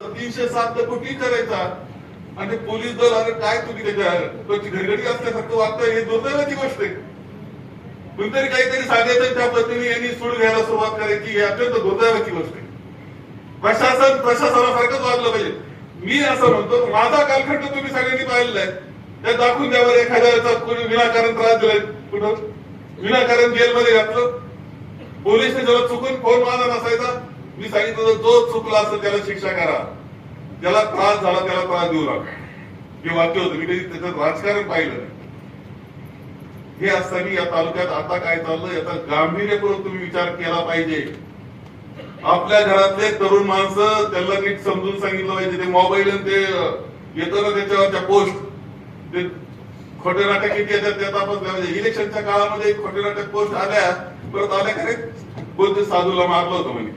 तीनशे सात तर कोटी करायचा आणि पोलीस दल अरे काय तुम्ही त्याच्या घडघडी असल्यासारखं वागतंय हे दुर्दैवाची गोष्ट आहे. कुणीतरी काहीतरी सांगायचं त्या पद्धतीने यांनी सूड घ्यायला सुरुवात करायची ही अत्यंत दुर्दैवाची गोष्ट आहे. प्रशासन प्रशासनासारखंच वागलं पाहिजे. मी असं म्हणतो माझा कालखंड तुम्ही सगळ्यांनी पाहिलेला आहे. त्या दाखवून द्यावर एखाद्याचा कोणी विनाकारण त्रास दिलाय. कुठं? विनाकारण जेलमध्ये घातलं. पोलिसने जेव्हा चुकून फोन माझा नसायचा. मी सांगितलं जो चुकला असेल त्याला शिक्षा करा. त्याला त्रास झाला त्याला त्रास देऊ नका. हे वाक्य होतं. मी कधी त्याच्यात राजकारण पाहिलं हे असताना या तालुक्यात आता काय चाललं याचा गांभीर्यपूर्वक तुम्ही विचार केला पाहिजे. आपल्या घरातले तरुण माणसं त्यांना नीट समजून सांगितलं पाहिजे. ते मोबाईल आणि ते येतं ना त्याच्यावरच्या पोस्ट ते खोटे नाटक किती येतात त्यात आपण म्हणजे इलेक्शनच्या काळामध्ये खोटे नाटक पोस्ट आल्या परत आल्या खरे कोणते साधूला मारलं होतं म्हणे.